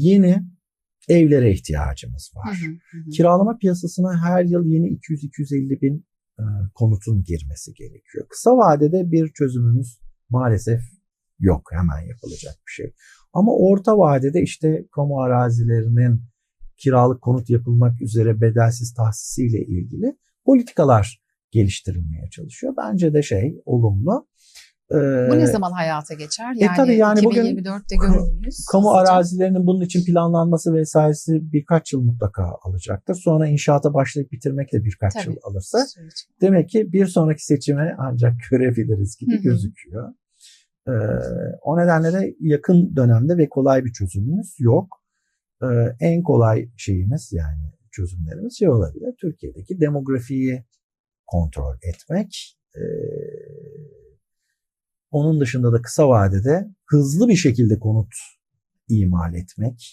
Yeni evlere ihtiyacımız var. Hı hı. Kiralama piyasasına her yıl yeni 200-250 bin e, konutun girmesi gerekiyor. Kısa vadede bir çözümümüz maalesef yok. Hemen yapılacak bir şey. Ama orta vadede işte kamu arazilerinin kiralık konut yapılmak üzere bedelsiz tahsisiyle ilgili politikalar geliştirilmeye çalışıyor. Bence de şey olumlu. Ee, Bu ne zaman hayata geçer? Yani, tabii yani bugün 2024'te görür müyüz? Kamu arazilerinin bunun için planlanması vesairesi birkaç yıl mutlaka alacaktır. Sonra inşaata başlayıp bitirmek de birkaç Tabii. yıl alırsa Süreç. demek ki bir sonraki seçime ancak görebiliriz gibi Hı hı. gözüküyor. Ee, o nedenle de yakın dönemde ve kolay bir çözümümüz yok. Ee, en kolay şeyimiz yani çözümlerimiz şey olabilir. Türkiye'deki demografiyi kontrol etmek. Ee, onun dışında da kısa vadede hızlı bir şekilde konut imal etmek.